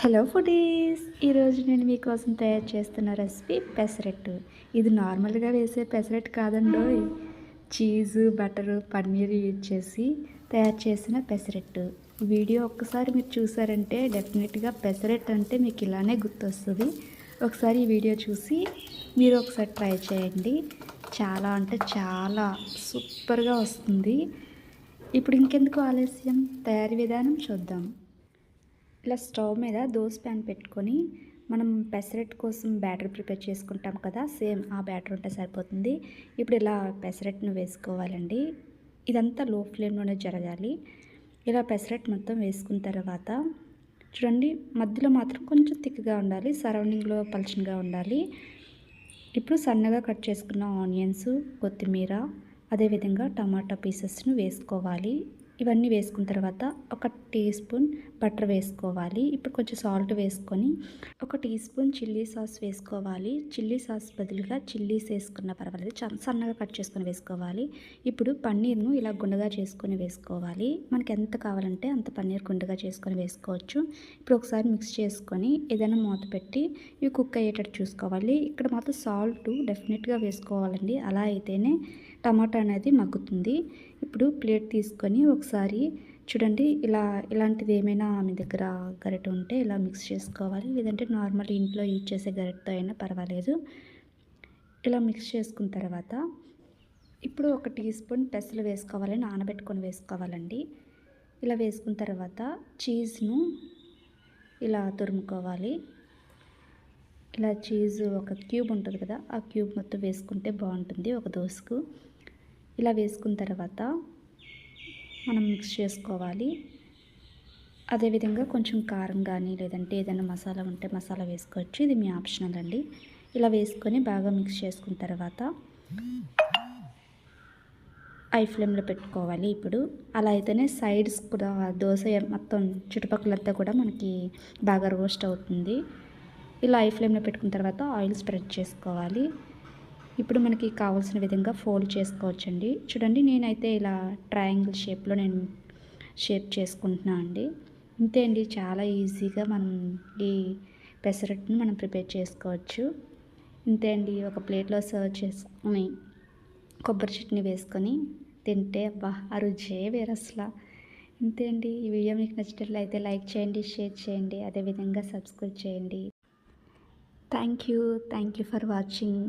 Hello foodies ఈరోజు నేను మీకోసం తయారు చేస్తున్న రెసిపీ పెసరట్టు. ఇది నార్మల్గా వేసే పెసరట్టు కాదండో చీజు బటరు పన్నీర్ యూజ్ చేసి తయారు చేసిన పెసరట్టు. వీడియో ఒక్కసారి మీరు చూసారంటే డెఫినెట్గా పెసరట్టు అంటే మీకు ఇలానే గుర్తొస్తుంది. ఒకసారి ఈ వీడియో చూసి మీరు ఒకసారి ట్రై చేయండి. చాలా అంటే చాలా సూపర్గా వస్తుంది. ఇప్పుడు ఇంకెందుకు ఆలస్యం? తయారీ విధానం చూద్దాం. ఇలా స్టవ్ మీద దోశ ప్యాన్ పెట్టుకొని మనం పెసరట్ కోసం బ్యాటర్ ప్రిపేర్ చేసుకుంటాం కదా సేమ్ ఆ బ్యాటర్ ఉంటే సరిపోతుంది. ఇప్పుడు ఇలా పెసరట్ను వేసుకోవాలండి. ఇదంతా లో ఫ్లేమ్లోనే జరగాలి. ఇలా పెసరట్ మొత్తం వేసుకున్న తర్వాత చూడండి మధ్యలో మాత్రం కొంచెం థిక్గా ఉండాలి సరౌండింగ్లో పల్చనగా ఉండాలి. ఇప్పుడు సన్నగా కట్ చేసుకున్న ఆనియన్స్ కొత్తిమీర అదేవిధంగా టమాటా పీసెస్ను వేసుకోవాలి. ఇవన్నీ వేసుకున్న తర్వాత ఒక టీ స్పూన్ బటర్ వేసుకోవాలి. ఇప్పుడు కొంచెం సాల్ట్ వేసుకొని ఒక టీ స్పూన్ చిల్లీ సాస్ వేసుకోవాలి. చిల్లీ సాస్ బదులుగా చిల్లీస్ వేసుకున్న పర్వాలేదు. సన్నగా కట్ చేసుకొని వేసుకోవాలి. ఇప్పుడు పన్నీర్ను ఇలా గుండగా చేసుకొని వేసుకోవాలి. మనకి ఎంత కావాలంటే అంత పన్నీర్ గుండగా చేసుకొని వేసుకోవచ్చు. ఇప్పుడు ఒకసారి మిక్స్ చేసుకొని ఏదైనా మూత పెట్టి ఇవి కుక్ అయ్యేటట్టు చూసుకోవాలి. ఇక్కడ మాత్రం సాల్ట్ డెఫినెట్గా వేసుకోవాలండి. అలా అయితేనే టమాటా అనేది మగ్గుతుంది. ఇప్పుడు ప్లేట్ తీసుకొని ఒకసారి చూడండి ఇలా ఇలాంటిది ఏమైనా మీ దగ్గర గరిటె ఉంటే ఇలా మిక్స్ చేసుకోవాలి. లేదంటే నార్మల్ ఇంట్లో యూజ్ చేసే గరిటెతో అయినా పర్వాలేదు. ఇలా మిక్స్ చేసుకున్న తర్వాత ఇప్పుడు ఒక టీ స్పూన్ పెసలు వేసుకోవాలి నానబెట్టుకొని వేసుకోవాలండి. ఇలా వేసుకున్న తర్వాత చీజ్ను ఇలా తురుముకోవాలి. ఇలా చీజ్ ఒక క్యూబ్ ఉంటుంది కదా ఆ క్యూబ్ మొత్తం వేసుకుంటే బాగుంటుంది ఒక దోశకు. ఇలా వేసుకున్న తర్వాత మనం మిక్స్ చేసుకోవాలి. అదేవిధంగా కొంచెం కారం కానీ లేదంటే ఏదైనా మసాలా ఉంటే మసాలా వేసుకోవచ్చు. ఇది మీ ఆప్షనల్ అండి. ఇలా వేసుకొని బాగా మిక్స్ చేసుకున్న తర్వాత ఐ ఫ్లేమ్లో పెట్టుకోవాలి ఇప్పుడు. అలా అయితేనే సైడ్స్ కూడా దోశ మొత్తం చుట్టుపక్కలంతా కూడా మనకి బాగా రోస్ట్ అవుతుంది. ఇలా ఐ ఫ్లేమ్లో పెట్టుకున్న తర్వాత ఆయిల్ స్ప్రెడ్ చేసుకోవాలి. ఇప్పుడు మనకి కావాల్సిన విధంగా ఫోల్డ్ చేసుకోవచ్చండి. చూడండి నేనైతే ఇలా ట్రయాంగిల్ షేప్లో నేను షేప్ చేసుకుంటున్నా అండి. ఇంతే అండి చాలా ఈజీగా మనం ఈ పెసరట్టును మనం ప్రిపేర్ చేసుకోవచ్చు. ఇంతే అండి ఒక ప్లేట్లో సర్వ్ చేసుకొని కొబ్బరి చట్నీ వేసుకొని తింటే అబ్బా ఆ రుచే వేరు అసలు. ఇంతే అండి ఈ వీడియో మీకు నచ్చినట్లయితే లైక్ చేయండి షేర్ చేయండి అదేవిధంగా సబ్స్క్రైబ్ చేయండి. Thank you thank you for watching.